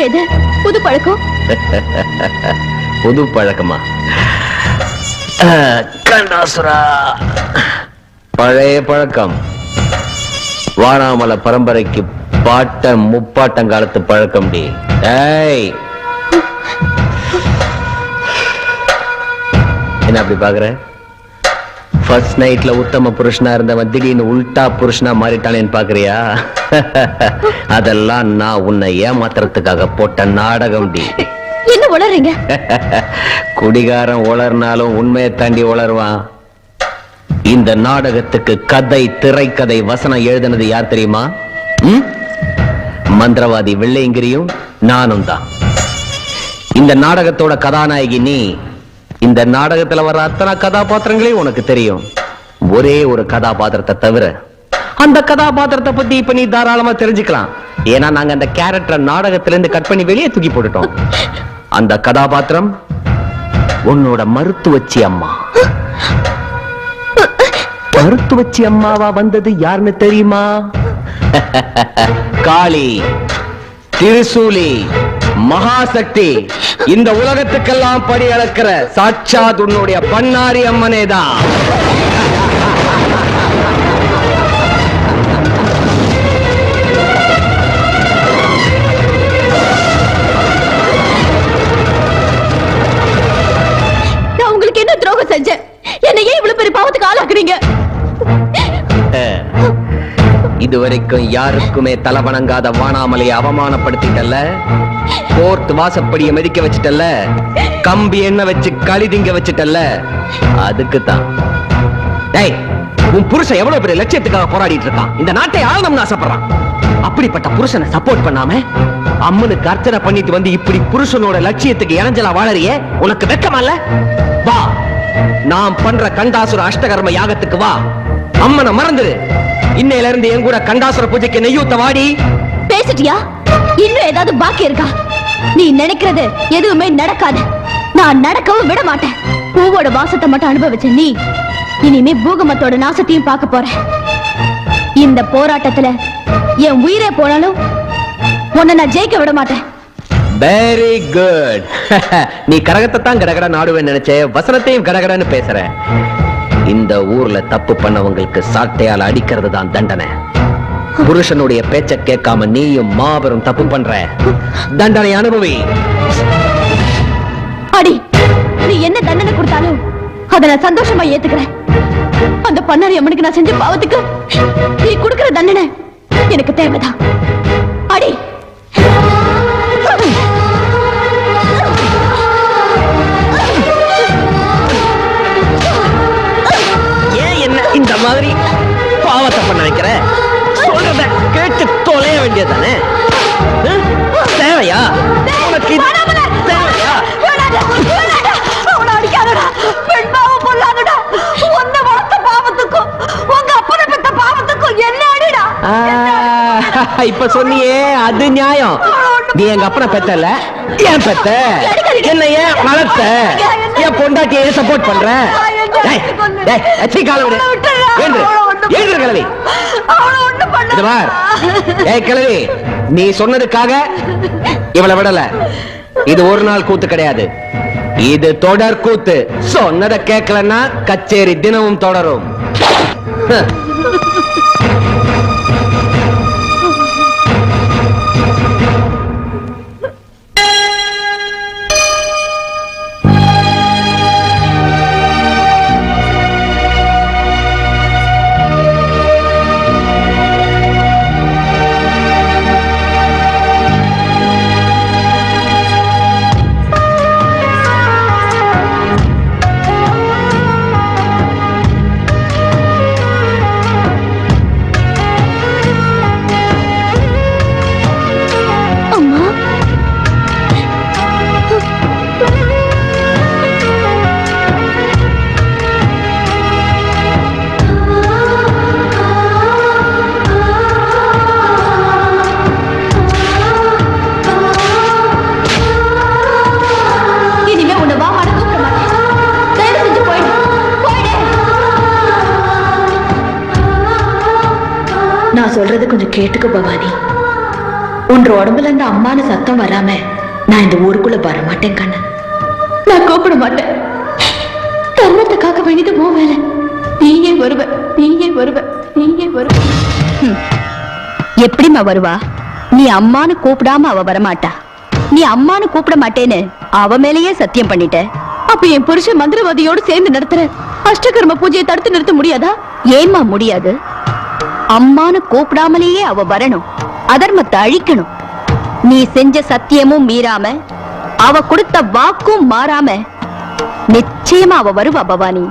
எது? புது பழக்கம்? புது பழக்கமா? அஹ், கண்டாசுரா பழைய பழக்கம். வாராமல பரம்பரைக்கு பாட்ட முப்பாட்டங்காலத்து பழக்கம் டி. ஏய். என்ன அப்படி பாக்குற? ஃபர்ஸ்ட் நைட்ல உத்தம புருஷனா இருந்தவன் திடீர்னு உல்டா புருஷனா மாறிட்டானேன்னு பாக்குறியா? அதெல்லாம் நான் உன்னை ஏமாத்துறதுக்காக போட்ட நாடகம் டி. என்ன உளறீங்க? குடிகாரன் உளர்னாலும் உண்மையை தாண்டி உளருவான் இந்த நாடகத்துக்கு கதை திரைக்கதை வசனம் எழுதினது யார் தெரியுமா? மந்திரவாதி வெள்ளையங்கிரியும் நானும் தான். இந்த நாடகத்தோட கதாநாயகி நீ இந்த நாடகத்துல வர அத்தனை கதாபாத்திரங்களையும் உனக்கு தெரியும். ஒரே ஒரு கதாபாத்திரத்தை தவிர அந்த கதாபாத்திரத்தை பத்தி இப்ப நீ தாராளமா தெரிஞ்சுக்கலாம். ஏன்னா நாங்க அந்த கேரக்டரை நாடகத்துல இருந்து கட் பண்ணி வெளியே தூக்கி போட்டுட்டோம். அந்த கதாபாத்திரம் உன்னோட மருத்துவச்சி அம்மா. மருத்துவச்சி அம்மாவா வந்தது யாருன்னு தெரியுமா? காளி திருசூலி. மகாசக்தி இந்த உலகத்துக்கெல்லாம் படி அளக்கிற சாட்சாத் உன்னுடைய பண்ணாரி அம்மனே தான் நான் உங்களுக்கு என்ன துரோகம் செஞ்சேன்? என்னை ஏன் இவ்வளவு பெரிய பாவத்துக்கு ஆளாக்குறீங்க? இதுவரைக்கும் யாருக்குமே தலை வணங்காத வானாமலையை அவமானப்படுத்திட்டல்ல? கோர்ட் வாசப்படியை மிதிக்க வச்சிட்டல்ல? கம்பி என்ன வச்சு களி திங்க வச்சிட்டல்ல? அதுக்கு தான் டேய் உன் புருஷன் எவ்வளவு பெரிய லட்சியத்துக்காக போராடிட்டு இருக்கான்? இந்த நாட்டை ஆளணும்னு ஆசைப்படுறான். அப்படிப்பட்ட புருஷனை சப்போர்ட் பண்ணாம அம்மனுக்கு அர்ச்சனை பண்ணிட்டு வந்து இப்படி புருஷனோட லட்சியத்துக்கு இறஞ்சலா வாழறியே? உனக்கு வெக்கமா வா நாம் பண்ற கண்டாசுர அஷ்டகர்ம யாகத்துக்கு வா. அம்மனை மறந்துரு. இன்னையில இருந்து என் கூட கண்டாசுர பூஜைக்கு நெய்யூத்த வாடி. பேசிட்டியா? இன்னும் ஏதாவது பாக்கி இருக்கா? நீ நினைக்கிறது எதுவுமே நடக்காது. நான் நடக்கவும் விட மாட்டேன். பூவோட வாசத்தை மட்டும் அனுபவிச்ச நீ இனிமே பூகமத்தோட நாசத்தையும் பார்க்க போற. இந்த போராட்டத்துல என் உயிரே போனாலும் உன்னை நான் ஜெயிக்க விட மாட்டேன். வெரி குட் நீ கரகத்தை தான் கடகட நாடுவேன்னு நினைச்ச வசனத்தையும் கடகடன்னு பேசுற. இந்த ஊர்ல தப்பு பண்ணவங்களுக்கு சாட்டையால் அடிக்கிறது தான் தண்டனை. புருஷனுடைய பேச்ச கேட்காம நீயும் மாபெரும் தப்பு பண்ற. தண்டனை அனுபவி. அடி நீ என்ன தண்டனை கொடுத்தாலும் அதை நான் சந்தோஷமா ஏத்துக்கிறேன். அந்த பண்ணாரி அம்மனுக்கு நான் செஞ்ச பாவத்துக்கு நீ கொடுக்கிற தண்டனை எனக்கு தேவைதான். அடி. பாவத்துக்கும் என்ன அடிடா? ஆ, இப்ப சொன்னியே அது நியாயம். நீ எங்க அப்பனை பெத்தல? ஏன் பெத்த? என்ன ஏன் வளர்த்த? ஏன் பொண்டாட்டிய சப்போர்ட் பண்ற? டேய், டேய், அச்சி இது பார். ஏய் கிழவி நீ சொன்னதுக்காக இவளை விடல. இது ஒரு நாள் கூத்து கிடையாது. இது தொடர் கூத்து. சொன்னதை கேட்கலன்னா கச்சேரி தினமும் தொடரும். நான் சொல்றது கொஞ்சம் கேட்டுக்க பவானி. உன் உடம்புல இருந்து அம்மான சத்தம் வராம நான் இந்த ஊருக்குள்ள வர மாட்டேன் கண்ணு. நான் கூப்பிட மாட்டேன். தர்மத்தை காக்க வேண்டியது போ வேலை. நீயே வருவ நீயே வருவ நீயே வருவ. எப்படிம்மா வருவா? நீ அம்மான்னு கூப்பிடாம அவ வரமாட்டா? நீ அம்மான்னு கூப்பிட மாட்டேன்னு அவ மேலேயே சத்தியம் பண்ணிட்ட? அப்ப என் புருஷன் மந்திரவாதியோடு சேர்ந்து நடத்துற அஷ்டகர்ம பூஜையை தடுத்து நிறுத்த முடியாதா? ஏம்மா முடியாது? அம்மானு கூப்பிடாமலேயே அவ வரணும். அதர்மத்தை அழிக்கணும். நீ செஞ்ச சத்தியமும் மீறாம அவ கொடுத்த வாக்கும் மாறாம நிச்சயமா அவ வருவா பவானி.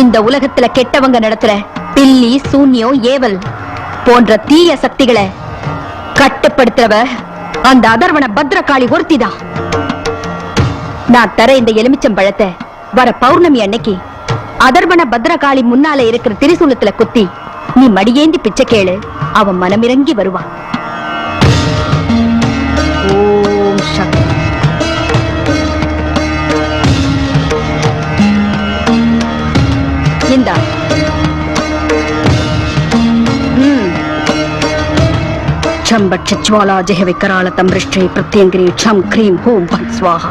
இந்த உலகத்துல கெட்டவங்க நடத்துற பில்லி சூன்யம் ஏவல் போன்ற தீய சக்திகளை கட்டுப்படுத்துறவ அந்த அதர்வன பத்ரகாளி ஒருத்திதான் நான் தர இந்த எலுமிச்சம் பழத்தை வர பௌர்ணமி அன்னைக்கு அதர்வன பத்ரகாளி முன்னால இருக்கிற திரிசூலத்துல குத்தி நீ மடியேந்தி பிச்சை கேளு அவன் மனமிறங்கி வருவான் ஓம் சக்தி இந்தா క్షంబక్షజ్వాలాజహ వికరాళతం వృష్టి ప్రత్యంగ్రీ క్షం హ్రీం హూం ఫట్ స్వాహ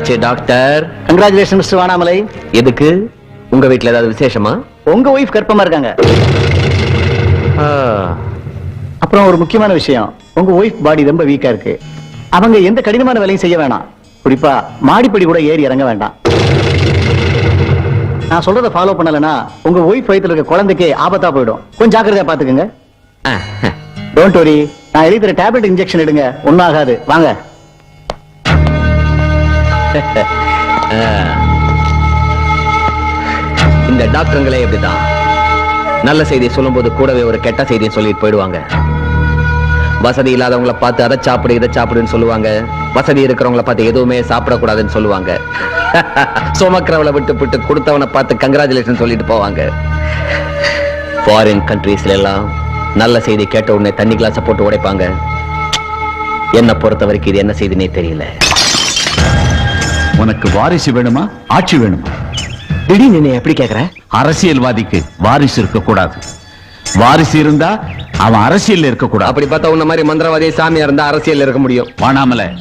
ஆச்சு டாக்டர்? Congratulation mister Vanamalai. எதுக்கு? உங்க வீட்டுல ஏதாவது விசேஷமா? உங்க ஒய்ஃப் கற்பமா இருக்காங்க. அப்புறம் ஒரு முக்கியமான விஷயம். உங்க ஒய்ஃப் பாடி ரொம்ப வீக்கா இருக்கு. அவங்க எந்த கடினமான வேலையும் செய்ய வேணாம். குறிப்பா மாடிப்படி கூட ஏறி இறங்க வேண்டாம். நான் சொல்றதை ஃபாலோ பண்ணலனா உங்க ஒய்ஃப் வயிற்றுல இருக்க குழந்தைக்கே ஆபத்தா போயிடும். கொஞ்சம் ஜாக்கிரதையா பாத்துக்கங்க டோன்ட் வரி நான் எழுதி டேப்லெட் இன்ஜெக்ஷன் எடுங்க. ஒன்றும் ஆகாது. வாங்க. இந்த டாக்டருங்களே இப்படிதான். நல்ல செய்தி சொல்லும்போது கூடவே ஒரு கெட்ட செய்தியை சொல்லிட்டு போயிடுவாங்க. வசதி இல்லாதவங்கள பார்த்து அதை சாப்பிடு இதை சாப்பிடுன்னு சொல்லுவாங்க. வசதி இருக்கிறவங்கள பார்த்து எதுவுமே சாப்பிடக்கூடாதுன்னு சொல்லுவாங்க. சுமக்கிறவளை விட்டு விட்டு கொடுத்தவனை பார்த்து கங்க்ராச்சுலேஷன் சொல்லிட்டு போவாங்க. ஃபாரின் கண்ட்ரீஸ்ல எல்லாம் நல்ல செய்தி கேட்ட உடனே தண்ணி கிளாஸை போட்டு உடைப்பாங்க. என்னை பொறுத்த வரைக்கும் இது என்ன செய்தினே தெரியல. உனக்கு வாரிசு வேணுமா? ஆட்சி வேணுமா? திடீர்னு என்ன எப்படி கேக்குற? அரசியல்வாதிக்கு வாரிசு இருக்கக்கூடாது வாரிசு இருந்தா அவன் அரசியல்ல இருக்கக்கூடாது அப்படி பார்த்தா உன்ன மாதிரி மந்திரவாதி சாமியா இருந்தா அரசியல் இருக்க முடியும். வாணாமல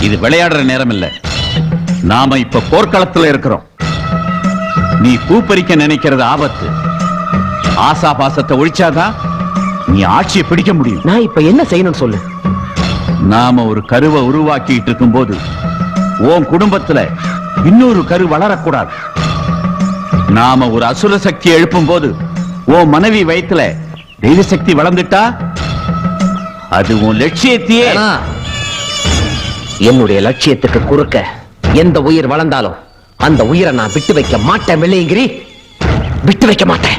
இது விளையாடுற நேரம் இல்ல நாம இப்ப போர்க்களத்துல இருக்கிறோம். நீ பூப்பறிக்க நினைக்கிறது ஆபத்து. ஆசா பாசத்தை ஒழிச்சாதான் நீ ஆட்சியை பிடிக்க முடியும். நான் இப்ப என்ன செய்யணும்னு சொல்லு. நாம ஒரு கருவை உருவாக்கிட்டு இருக்கும்போது உன் குடும்பத்துல இன்னொரு கரு வளரக்கூடாது. நாம ஒரு அசுர சக்தி எழுப்பும் போது உன் மனைவி வயத்துல தெய்வ சக்தி வளர்ந்துட்டா? அது உன் லட்சியத்தையே என்னுடைய லட்சியத்துக்கு குறுக்க எந்த உயிர் வளர்ந்தாலும் அந்த உயிரை நான் விட்டு வைக்க மாட்டேன் வெள்ளையங்கிரி. விட்டு வைக்க மாட்டேன்.